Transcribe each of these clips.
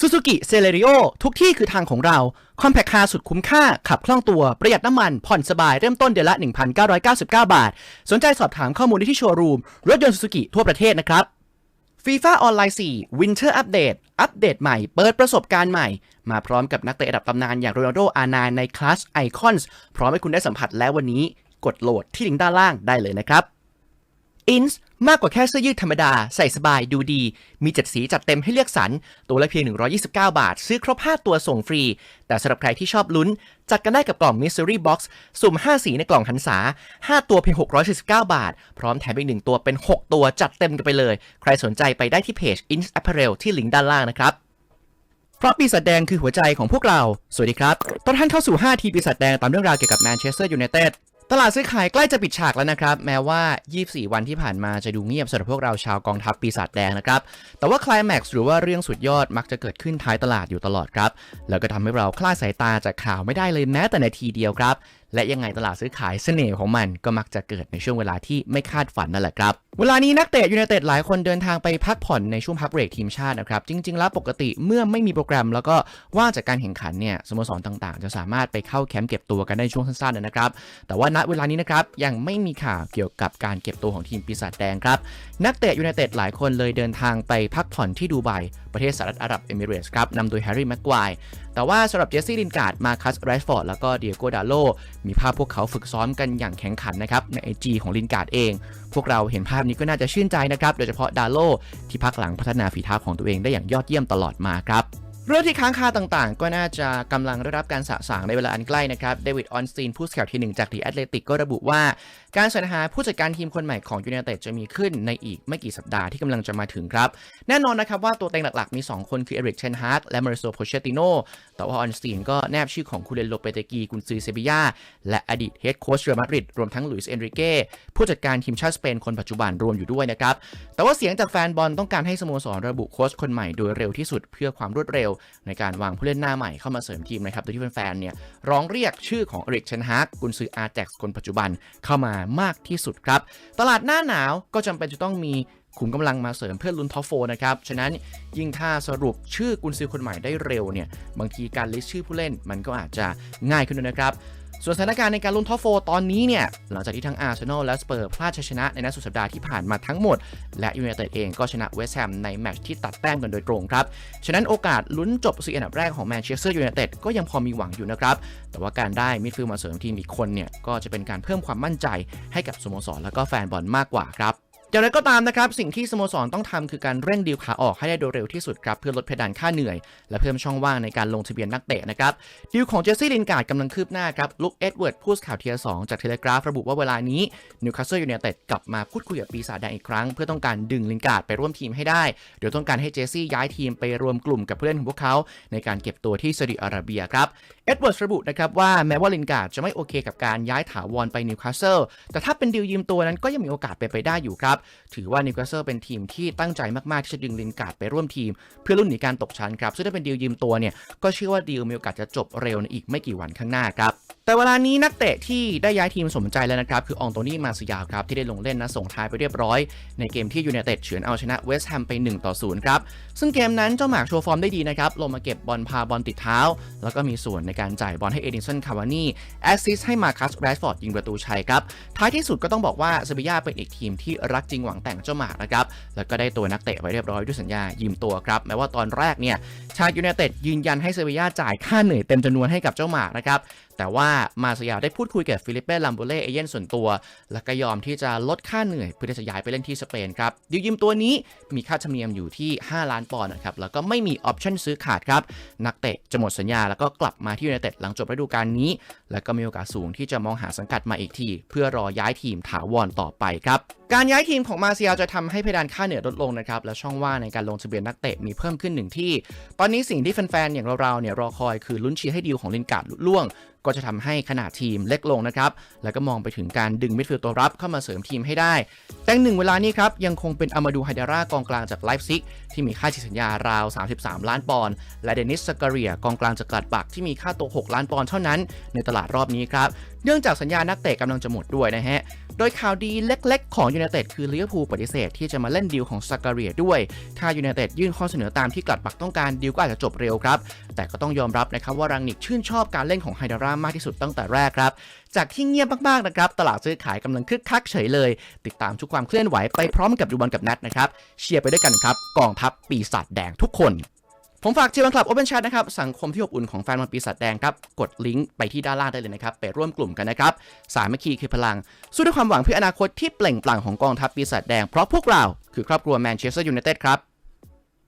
Suzuki Celerio ทุกที่คือทางของเรา คอมแพคคาร์สุดคุ้มค่า ขับคล่องตัว ประหยัดน้ำมัน ผ่อนสบาย เริ่มต้นเดือนละ 1,999 บาท สนใจสอบถามข้อมูลได้ที่โชว์รูม รถยนต์ Suzuki ทั่วประเทศนะครับ FIFA Online 4 Winter Update อัปเดตใหม่ เปิดประสบการณ์ใหม่ มาพร้อมกับนักเตะระดับตำนานอย่างโรนัลโด อาร์ไนในคลาสไอคอนส์พร้อมให้คุณได้สัมผัสแล้ววันนี้ กดโหลดที่ลิงก์ด้านล่างได้เลยนะครับ อินส์มากกว่าแค่เสื้อยืดธรรมดา ใส่สบายดูดี มีจัดสีจัดเต็มให้เลือกสรร ตัวละเพียง 129 บาท ซื้อครบ 5 ตัวส่งฟรี แต่สำหรับใครที่ชอบลุ้น จัดกันได้กับกล่อง Mystery Box สุ่ม 5 สีในกล่องหันษา 5 ตัวเพียง 649 บาท พร้อมแถมอีก 1 ตัวเป็น 6 ตัวจัดเต็มกันไปเลย ใครสนใจไปได้ที่เพจ Ins Apparel ที่ลิงก์ด้านล่างนะครับเพราะปีศาจแดงคือหัวใจของพวกเรา สวัสดีครับ ต้อนท่านเข้าสู่ 5 ทีปีศาจแดงตามเรื่องราวเกี่ยวกับแมนเชสเตอร์ยูไนเต็ด ตลาดซื้อขายใกล้จะปิดฉากแล้วนะครับ แม้ว่า 24 วันที่ผ่านมาจะดูเงียบสำหรับพวกเราชาวกองทัพปีศาจแดงนะครับ แต่ว่าคลายแม็กซ์หรือว่าเรื่องสุดยอดมักจะเกิดขึ้นท้ายตลาดอยู่ตลอดครับ แล้วก็ทำให้เราคลาดสายตาจากข่าวไม่ได้เลยแม้แต่ในทีเดียวครับและยังไงตลาดซื้อขายเสน่ห์ของมันก็มักจะเกิดในช่วงเวลาที่ไม่คาดฝันนั่นแหละครับ เวลานี้นักเตะยูไนเต็ดหลายคนเดินทางไปพักผ่อนในช่วงพักเบรกทีมชาตินะครับ จริง ๆ แล้วปกติเมื่อไม่มีโปรแกรม แล้วก็ว่างจากการแข่งขันเนี่ยสโมสรต่างๆ จะสามารถไปเข้าแคมป์เก็บตัวกันได้ช่วงสั้นๆนะครับ แต่ว่าณเวลานี้นะครับยังไม่มีข่าวเกี่ยวกับการเก็บตัวของทีมปีศาจแดงครับนักเตะยูไนเต็ดหลายคนเลยเดินทางไปพักผ่อนที่ดูไบประเทศสหรัฐอาหรับเอมิเรตส์ครับนำโดยแฮร์รี่แม็กควาย แต่ว่าสำหรับเจสซี่ลินการ์ดมาคัสแรชฟอร์ดแล้วก็เดียโกดาโลมีภาพพวกเขาฝึกซ้อมกันอย่างแข็งขันนะครับในไอจของลินการ์ดเอง พวกเราเห็นภาพนี้ก็น่าจะชื่นใจนะครับโดยเฉพาะดาโลที่พักหลังพัฒนาฝีเท้าของตัวเองได้อย่างยอดเยี่ยมตลอดมาครับ เรื่องที่ค้างคาต่างๆ ก็น่าจะกำลังได้รับการสะสางในเวลาอันใกล้นะครับ เดวิดออนสตีนผู้สข่าวทีหนึ่งจากดีแอตเลติกก็ระบุว่า การสรรหาผู้จัดการทีมคนใหม่ของยูไนเต็ดจะมีขึ้นในอีกไม่กี่สัปดาห์ที่กำลังจะมาถึงครับ แน่นอนนะครับว่าตัวเต็งหลักๆ มี 2 คนคือเอริกเชนฮาร์กและมาริโซโพเชติโนแต่ว่าออนสตีนก็แนบชื่อของคูเลนโลเปเตกีกุนซือเซบียาและอดีตเฮดโค้ชเรอัลมาดริดรวมทั้งลุยส์เอนริเก้ผู้จัดการทีมชาติสเปนคนปัจจุบันรวมอยู่ด้วยนะครับแต่ว่าเสียงจากแฟนบอลต้องการให้สโมสรระบุโค้ชคนใหม่โดยเร็วที่สุดเพื่อความรวดเร็วในการวางผู้เล่นหน้าใหม่เข้ามาเสริมทีมนะครับโดยที่แฟนๆเนี่ยร้องเรียกชื่อของเอริกเชนฮาร์กกุนซืออาร์แจ็กคนปัจจุบันเข้ามามากที่สุดครับ ตลาดหน้าหนาวก็จำเป็นจะต้องมีขุมกำลังมาเสริมเพื่อลุ้นท็อปโฟนะครับ ฉะนั้นยิ่งถ้าสรุปชื่อกุนซือคนใหม่ได้เร็วเนี่ย บางทีการลิสต์ชื่อผู้เล่นมันก็อาจจะง่ายขึ้นนะครับ ส่วนสถานการณ์ในการลุ้นท็อปโฟตอนนี้เนี่ย หลังจากที่ทั้งอาร์เซนอลและสเปอร์พลาดชัยชนะในนัดสุดสัปดาห์ที่ผ่านมาทั้งหมด และยูไนเต็ดเองก็ชนะเวสต์แฮมในแมตช์ที่ตัดแต้มกันโดยตรงครับ ฉะนั้นโอกาสลุ้นจบสี่อันดับแรกของแมนเชสเตอร์ยูไนเต็ดก็ยังพอมีหวังอยู่นะครับ แต่ว่าการได้มิดฟิลด์มาเสริมทีมอีกคนเนี่ยก็จะเป็นการเพิ่มความมั่นใจให้กับสโมสรและก็แฟนบอลมากกว่าครับ อย่างไรก็ตามนะครับสิ่งที่สโมสรต้องทำคือการเร่งดีลขาออกให้ได้โดยเร็วที่สุดครับเพื่อลดเพดานค่าเหนื่อย และเพิ่มช่องว่างในการลงทะเบียนนักเตะนะครับดีลของเจสซี่ลินการ์ดกำลังคืบหน้าครับลุคเอ็ดเวิร์ดผู้สื่อข่าวเทียร์สจากเทเลกราฟระบุว่าเวลานี้นิวคาสเซิลยูไนเต็ดกลับมาพูดคุยกับปีศาจแดงอีกครั้ง เพื่อต้องการดึงลินการ์ดไปร่วมทีมให้ได้โดยต้องการให้เจสซี่ย้ายทีมไปรวมกลุ่มกับผู้เล่นของพวกเขา ในการเก็บตัวที่ซาอุดิอาระเบียครับเอ็ดเวิร์ดระบุนะครับว่าแม้ว่าลินการ์ดจะไม่โอเคกับการย้ายถาวรไปนิวคาสเซิลแต่ถ้าเป็นดีลยืมตัวนั้นก็ยังมีโอกาสเป็นไปได้อยู่ครับถือว่านิวคาสเซิลเป็นทีมที่ตั้งใจมาก ๆ ที่จะดึงลินการ์ดไปร่วมทีม เพื่อลุ้นหนีการตกชั้นครับ ซึ่งถ้าเป็นดีลยืมตัวเนี่ย ก็เชื่อว่าดีลมีโอกาสจะจบเร็วในอีกไม่กี่วันข้างหน้าครับแต่เวลานี้นักเตะที่ได้ย้ายทีมสมใจแล้วนะครับ คืออองโตนี่มาซิยาครับ ที่ได้ลงเล่นนะส่งท้ายไปเรียบร้อย ในเกมที่ยูไนเต็ดเฉือนเอาชนะเวสต์แฮมไป 1 ต่อ 0 ครับ ซึ่งเกมนั้นเจ้าหมากโชว์ฟอร์มได้ดีนะครับ ลงมาเก็บบอลพาบอลติดเท้า แล้วก็มีส่วนในการจ่ายบอลให้เอดินสันคาวานี่แอสซิสให้มาคัสแรชฟอร์ดยิงประตูชัยครับ ท้ายที่สุดก็ต้องบอกว่าเซบียาเป็นอีกทีมที่รักจริงหวังแต่งเจ้าหมากนะครับแล้วก็ได้ตัวนักเตะไว้เรียบร้อยด้วยสัญญายืมตัวครับแม้ว่าตอนแรกเนี่ยชาวยูเนเต็ดยืนยันให้เซบียาจ่ายค่าเหนื่อยเต็มจำนวนให้กับเจ้าหมากนะครับ แต่ว่ามาสยาได้พูดคุยกับฟิลิปเป้ลัมโบเล่เอเย่นส่วนตัว และก็ยอมที่จะลดค่าเหนื่อยเพื่อที่จะย้ายไปเล่นที่สเปนครับดิวยิมตัวนี้มีค่าธรรมเนียมอยู่ที่ 5 ล้านปอนด์นะครับแล้วก็ไม่มีออปชั่นซื้อขาดครับนักเตะจะหมดสัญญาแล้วก็กลับมาที่ยูไนเต็ดหลังจบฤดูกาลนี้ แล้วก็มีโอกาสสูงที่จะมองหาสังกัดมาอีกที เพื่อรอย้ายทีมถาวรต่อไปครับการย้ายทีมของมาเซียจะทำให้เพดานค่าเหนื่อยลดลงนะครับและช่องว่างในการลงทะเบียนนักเตะมีเพิ่มขึ้นหนึ่งที่ ตอนนี้สิ่งที่แฟนๆอย่างเราๆเนี่ยรอคอยคือลุ้นเชียร์ให้ดีลของลินการ์ดลุดล่วง ก็จะทำให้ขนาดทีมเล็กลงนะครับ แล้วก็มองไปถึงการดึงมิดฟิลด์ตัวรับเข้ามาเสริมทีมให้ได้ แต่หนึ่งเวลานี้ครับ ยังคงเป็นอามาดูไฮดารากองกลางจากไลฟ์ซิกที่มีค่าฉีสัญญาราว 33 ล้านปอนด์ และเดนิสสกเรียกองกลางจากกลัดบักที่มีค่าตัว 6 ล้านปอนด์เท่านั้น ในตลาดรอบนี้ครับ เนื่องจากสัญญานักเตะกำลังจะหมดด้วยนะฮะ โดยข่าวดีเล็กๆ ของยู i นเต็ดคือลิเวอร์พูลปฏิเสธที่จะมาเล่นดีลของซากาเรียด้วย ถ้ายู i นเต็ดยื่นข้อเสนอตามที่กลัดปักต้องการดีลก็อาจจะจบเร็วครับ แต่ก็ต้องยอมรับนะครับว่ารังนิกชื่นชอบการเล่นของไฮดารามากที่สุดตั้งแต่แรกครับ จากที่เงียบมากๆนะครับ ตลาดซื้อขายกำลังคึกคักเฉยเลย ติดตามทุกความเคลื่อนไหวไปพร้อมกับดูบอลกับนัดนะครับ เชียร์ไปด้วยกันครับ กองทัพปีศาจแดงทุกคนผมฝากเชียร์บังคลับ Open Chat นะครับ สังคมที่อบอุ่นของแฟนบอลปีศาจแดงครับ กดลิงก์ไปที่ด้านล่างได้เลยนะครับ ไปร่วมกลุ่มกันนะครับ สามัคคีคือพลัง สู้ด้วยความหวังเพื่ออนาคตที่เปล่งปลั่งของกองทัพปีศาจแดง เพราะพวกเราคือครอบครัวแมนเชสเตอร์ยูไนเต็ดครับ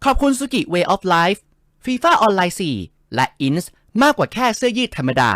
ขอบคุณสุกิ Way of Life FIFA ออนไลน์4และ INS มากกว่าแค่เสื้อยืดธรรมดา